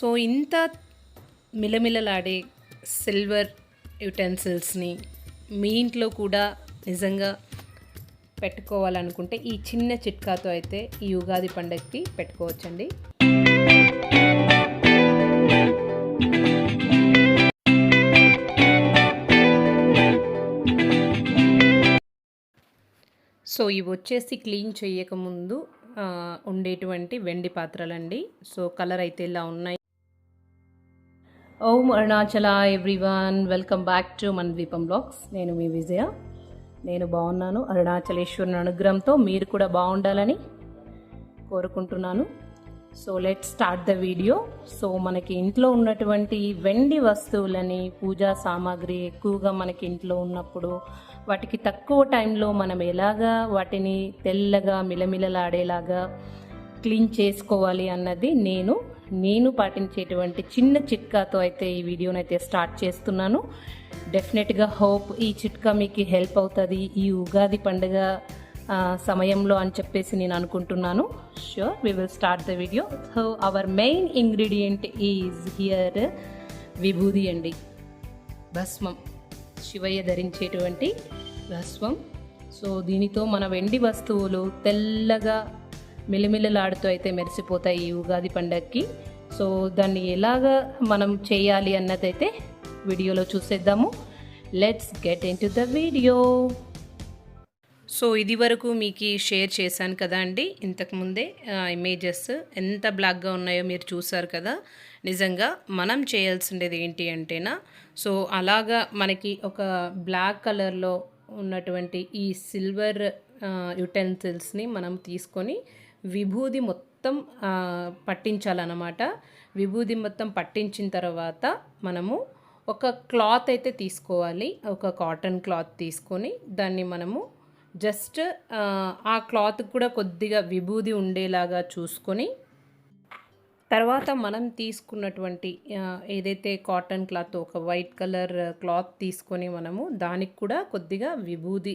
So ఇంత మిలమిలలాడే silver యుటెన్సిల్స్ని మీ ఇంట్లో కూడా నిజంగా పెట్టుకోవాలనుకుంటే ఈ చిన్న చిట్కాతో అయితే ఈ ఉగాది పండగకి పెట్టుకోవచ్చండి. సో ఇవి వచ్చేసి క్లీన్ చేయకముందు ఉండేటువంటి వెండి పాత్రలండి. సో కలర్ అయితే ఇలా ఉన్నాయి. Om Arunachala everyone welcome back to మన ద్వీపం బ్లాగ్స్ నేను మీ విజయ. నేను బాగున్నాను. అరుణాచలేశ్వరుని అనుగ్రహంతో మీరు కూడా బాగుండాలని కోరుకుంటున్నాను. So let start the video so మనకి ఇంట్లో ఉన్నటువంటి వెండి వస్తువులని పూజా సామాగ్రి ఎక్కువగా మనకి ఇంట్లో ఉన్నప్పుడు వాటికి తక్కువ టైంలో మనం ఎలాగా వాటిని తెల్లగా మిలమిలలాడేలాగా క్లీన్ చేసుకోవాలి అన్నది నేను నేను పాటించేటువంటి చిన్న చిట్కాతో అయితే ఈ వీడియోని అయితే స్టార్ట్ చేస్తున్నాను. డెఫినెట్గా హోప్ ఈ చిట్కా మీకు హెల్ప్ అవుతుంది. ఈ ఉగాది పండుగ సమయంలో అని చెప్పేసి నేను అనుకుంటున్నాను. Sure we will start the video so our main ingredient is here vibhuti అండి. భస్మం శివయ్య ధరించేటువంటి భస్మం. సో దీనితో మన వెండి వస్తువులు తెల్లగా మిలమిలలాడుతూ అయితే మెరిసిపోతాయి ఈ ఉగాది పండగకి సో దాన్ని ఎలాగా మనం చేయాలి అన్నదైతే వీడియోలో చూసేద్దాము. Let's get into the video so ఇది వరకు మీకు షేర్ చేశాను కదా అండి. ఇంతకుముందే ఇమేజెస్ ఎంత బ్లాక్గా ఉన్నాయో మీరు చూసారు కదా. నిజంగా మనం చేయాల్సిండేది ఏంటి అంటేనా? సో అలాగా మనకి ఒక బ్లాక్ కలర్లో ఉన్నటువంటి ఈ సిల్వర్ యుటెన్సిల్స్ని మనం తీసుకొని విభూది మొత్తం పట్టించాలన్నమాట. విభూది మొత్తం పట్టించిన తర్వాత మనము ఒక క్లాత్ అయితే తీసుకోవాలి. ఒక కాటన్ క్లాత్ తీసుకొని దాన్ని మనము జస్ట్ ఆ, క్లాత్ కూడా కొద్దిగా విభూది ఉండేలాగా చూసుకొని తర్వాత మనం తీసుకున్నటువంటి ఏదైతే కాటన్ క్లాత్ ఒక వైట్ కలర్ క్లాత్ తీసుకొని మనము దానికి కూడా కొద్దిగా విభూది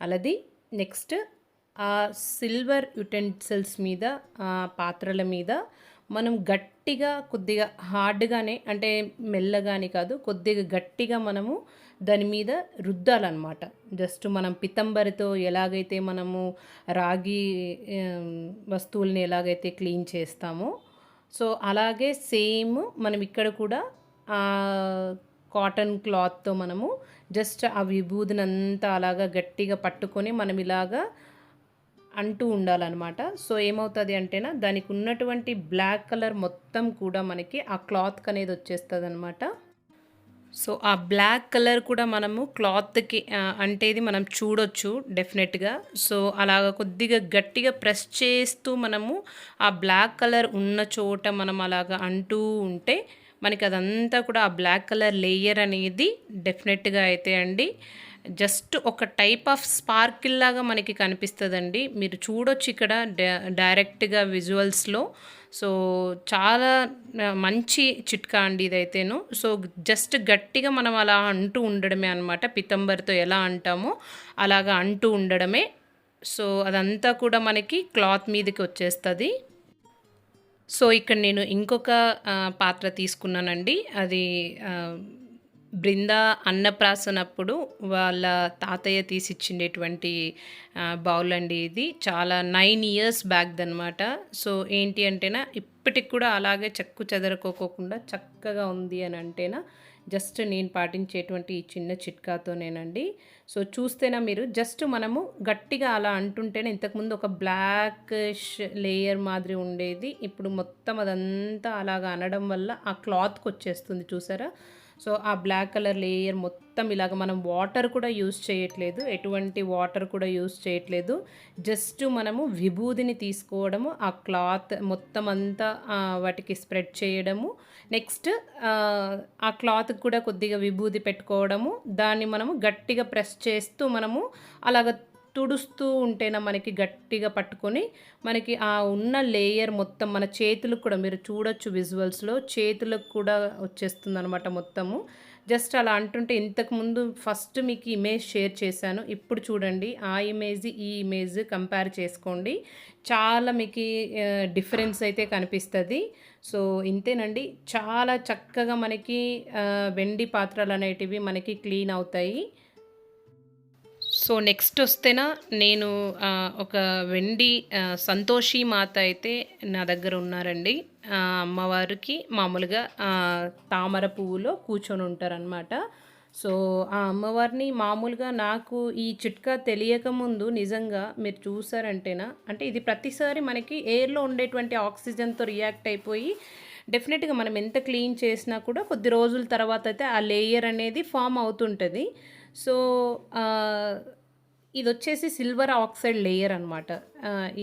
అలది. నెక్స్ట్ ఆ సిల్వర్ యుటెన్సిల్స్ మీద ఆ పాత్రల మీద మనం గట్టిగా కొద్దిగా హార్డ్గానే అంటే మెల్లగాని కాదు కొద్దిగా గట్టిగా మనము దాని మీద రుద్దాలన్నమాట. జస్ట్ మనం పితంబరితో ఎలాగైతే మనము రాగి వస్తువుల్ని ఎలాగైతే క్లీన్ చేస్తామో సో అలాగే సేమ్ మనం ఇక్కడ కూడా ఆ కాటన్ క్లాత్తో మనము జస్ట్ ఆ విభూదినంతా అలాగా గట్టిగా పట్టుకొని మనం ఇలాగా అంటూ ఉండాలన్నమాట. సో ఏమవుతుంది అంటేనా దానికి ఉన్నటువంటి బ్లాక్ కలర్ మొత్తం కూడా మనకి ఆ క్లాత్కి అనేది వచ్చేస్తుంది అనమాట సో ఆ బ్లాక్ కలర్ కూడా మనము క్లాత్కి అంటే అంటేది మనం చూడొచ్చు డెఫినెట్గా. సో అలాగ కొద్దిగా గట్టిగా ప్రెస్ చేస్తూ మనము ఆ బ్లాక్ కలర్ ఉన్న చోట మనం అలాగ అంటూ ఉంటే మనకి అదంతా కూడా ఆ బ్లాక్ కలర్ లేయర్ అనేది డెఫినెట్గా అయితే అండి. జస్ట్ ఒక టైప్ ఆఫ్ స్పార్కిల్ లాగా మనకి కనిపిస్తుందండి. మీరు చూడొచ్చు ఇక్కడ డైరెక్ట్గా విజువల్స్లో. సో చాలా మంచి చిట్కా అండి ఇదైతేను. సో జస్ట్ గట్టిగా మనం అలా అంటూ ఉండడమే అనమాట పితంబరితో ఎలా అంటామో అలాగా అంటూ ఉండడమే. సో అదంతా కూడా మనకి క్లాత్ మీదకి వచ్చేస్తుంది. సో ఇక్కడ నేను ఇంకొక పాత్ర తీసుకున్నానండి. అది బృంద అన్నప్రాసనప్పుడు వాళ్ళ తాతయ్య తీసిచ్చిండేటువంటి బౌల్ అండి ఇది. చాలా నైన్ ఇయర్స్ బ్యాక్ అనమాట సో ఏంటి అంటేనా ఇప్పటికి కూడా అలాగే చెక్కు చెదరకోకోకుండా చక్కగా ఉంది అని అంటేనా జస్ట్ నేను పాటించేటువంటి ఈ చిన్న చిట్కాతోనేనండి. సో చూస్తేనా మీరు జస్ట్ మనము గట్టిగా అలా అంటుంటేనే ఇంతకుముందు ఒక బ్లాక్ లేయర్ మాదిరి ఉండేది. ఇప్పుడు మొత్తం అదంతా అలాగా అనడం వల్ల ఆ క్లాత్కి వచ్చేస్తుంది చూసారా? సో ఆ బ్లాక్ కలర్ లేయర్ మొత్తం ఇలాగ మనం వాటర్ కూడా యూస్ చేయట్లేదు. ఎటువంటి వాటర్ కూడా యూస్ చేయట్లేదు. జస్ట్ మనము విభూదిని తీసుకోవడము ఆ క్లాత్ మొత్తం అంతా వాటికి స్ప్రెడ్ చేయడము. నెక్స్ట్ ఆ క్లాత్ కూడా కొద్దిగా విభూది పెట్టుకోవడము. దాన్ని మనము గట్టిగా ప్రెస్ చేస్తూ మనము అలాగ తుడుస్తూ ఉంటేనే మనకి గట్టిగా పట్టుకొని మనకి ఆ ఉన్న లేయర్ మొత్తం మన చేతులకు కూడా మీరు చూడొచ్చు విజువల్స్లో చేతులకు కూడా వచ్చేస్తుంది అనమాట మొత్తము. జస్ట్ అలా అంటుంటే ఇంతకుముందు ఫస్ట్ మీకు ఇమేజ్ షేర్ చేశాను. ఇప్పుడు చూడండి ఆ ఇమేజ్ ఈ ఇమేజ్ కంపేర్ చేసుకోండి. చాలా మీకు డిఫరెన్స్ అయితే కనిపిస్తుంది. సో ఇంతేనండి. చాలా చక్కగా మనకి వెండి పాత్రలు అనేటివి మనకి క్లీన్ అవుతాయి. సో నెక్స్ట్ వస్తేనా నేను ఒక వెండి సంతోషి మాత అయితే నా దగ్గర ఉన్నారండి. అమ్మవారికి మామూలుగా తామర పువ్వులో కూర్చొని ఉంటారనమాట సో ఆ అమ్మవారిని మామూలుగా నాకు ఈ చిట్కా తెలియక ముందు నిజంగా మీరు చూసారంటేనా అంటే ఇది ప్రతిసారి మనకి ఎయిర్లో ఉండేటువంటి ఆక్సిజన్తో రియాక్ట్ అయిపోయి డెఫినెట్గా మనం ఎంత క్లీన్ చేసినా కూడా కొద్ది రోజుల తర్వాత అయితే ఆ లేయర్ అనేది ఫామ్ అవుతుంటుంది. సో ఇది వచ్చేసి సిల్వర్ ఆక్సైడ్ లేయర్ అనమాట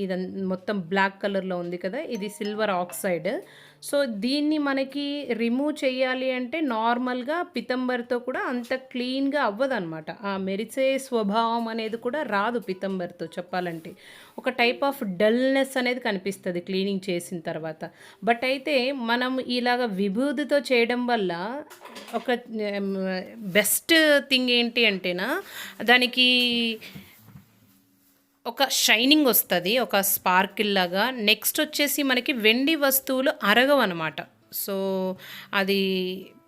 ఇది మొత్తం బ్లాక్ కలర్లో ఉంది కదా ఇది సిల్వర్ ఆక్సైడ్. సో దీన్ని మనకి రిమూవ్ చేయాలి అంటే నార్మల్గా పితంబర్తో కూడా అంత క్లీన్గా అవ్వదన్నమాట. ఆ మెరిసే స్వభావం అనేది కూడా రాదు పితంబర్తో చెప్పాలంటే. ఒక టైప్ ఆఫ్ డల్నెస్ అనేది కనిపిస్తుంది క్లీనింగ్ చేసిన తర్వాత. బట్ అయితే మనం ఇలాగ విభూతితో చేయడం వల్ల ఒక బెస్ట్ థింగ్ ఏంటి అంటేనా దానికి ఒక షైనింగ్ వస్తుంది ఒక స్పార్కిల్ లాగా. నెక్స్ట్ వచ్చేసి మనకి వెండి వస్తువులు అరగవు అనమాట సో అది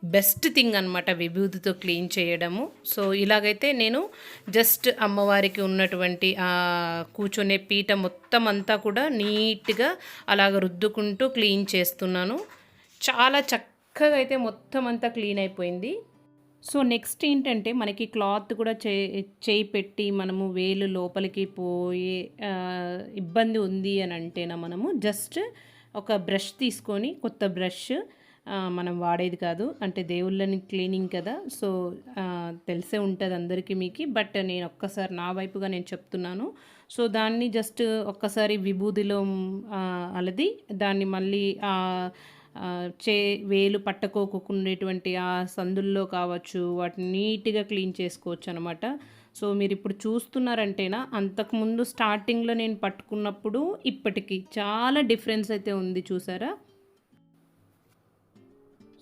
బెస్ట్ థింగ్ అనమాట విభూతితో క్లీన్ చేయడము. సో ఇలాగైతే నేను జస్ట్ అమ్మవారికి ఉన్నటువంటి ఆ కూర్చునే పీట మొత్తం అంతా కూడా నీట్గా అలాగ రుద్దుకుంటూ క్లీన్ చేస్తున్నాను. చాలా చక్కగా అయితే మొత్తం అంతా క్లీన్ అయిపోయింది. సో నెక్స్ట్ ఏంటంటే మనకి క్లాత్ కూడా చే చేయి పెట్టి మనము వేలు లోపలికి పోయే ఇబ్బంది ఉంది అని అంటేనా మనము జస్ట్ ఒక బ్రష్ తీసుకొని కొత్త బ్రష్ మనం వాడేది కాదు. అంటే దేవుళ్ళని క్లీనింగ్ కదా సో తెలిసే ఉంటుంది అందరికీ మీకు. బట్ నేను ఒక్కసారి నా వైపుగా నేను చెప్తున్నాను. సో దాన్ని జస్ట్ ఒక్కసారి విభూదిలో అలది దాన్ని మళ్ళీ చే వేలు పట్టుకోకుండేటువంటి ఆ సందుల్లో కావచ్చు వాటిని నీట్గా క్లీన్ చేసుకోవచ్చు అనమాట సో మీరు ఇప్పుడు చూస్తున్నారంటేనా అంతకుముందు స్టార్టింగ్లో నేను పట్టుకున్నప్పుడు ఇప్పటికి చాలా డిఫరెన్స్ అయితే ఉంది చూసారా?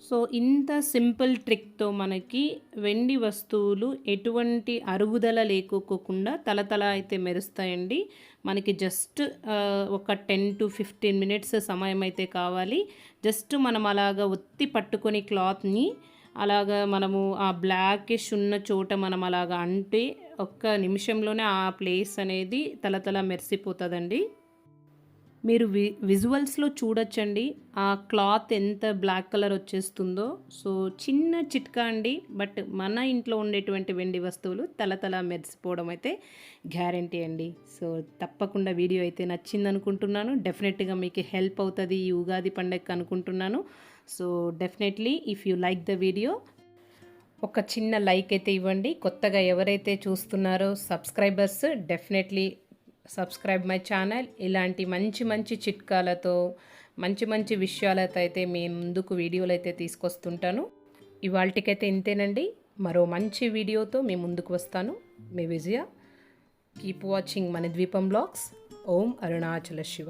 సో ఇంత సింపుల్ ట్రిక్తో మనకి వెండి వస్తువులు ఎటువంటి అరుగుదల లేకోకుండా తలతల అయితే మెరుస్తాయండి. మనకి జస్ట్ ఒక టెన్ టు ఫిఫ్టీన్ మినిట్స్ సమయం అయితే కావాలి. జస్ట్ మనం అలాగ ఒత్తి పట్టుకొని క్లాత్ని అలాగా మనము ఆ బ్లాకిష్ ఉన్న చోట మనం అలాగ అంటే ఒక్క నిమిషంలోనే ఆ ప్లేస్ అనేది తలతల మెరిసిపోతుందండి. మీరు వి విజువల్స్లో చూడొచ్చండి. ఆ క్లాత్ ఎంత బ్లాక్ కలర్ వచ్చేస్తుందో. సో చిన్న చిట్కా అండి. బట్ మన ఇంట్లో ఉండేటువంటి వెండి వస్తువులు తలతల మెరిసిపోవడం అయితే గ్యారంటీ అండి. సో తప్పకుండా వీడియో అయితే నచ్చింది అనుకుంటున్నాను డెఫినెట్గా మీకు హెల్ప్ అవుతుంది ఈ ఉగాది పండగకి అనుకుంటున్నాను. So definitely if you like the video ఒక చిన్న లైక్ అయితే ఇవ్వండి. కొత్తగా ఎవరైతే చూస్తున్నారో subscribers definitely subscribe my channel. ఇలాంటి మంచి మంచి చిట్కాలతో మంచి మంచి విషయాలతో అయితే మీ ముందుకు వీడియోలు అయితే తీసుకొస్తుంటాను. ఇవాళకైతే ఇంతేనండి. మరో మంచి వీడియోతో మీ ముందుకు వస్తాను. మీ విజయ. కీప్ వాచింగ్ మన ద్వీపం బ్లాగ్స్. ఓం అరుణాచల శివ.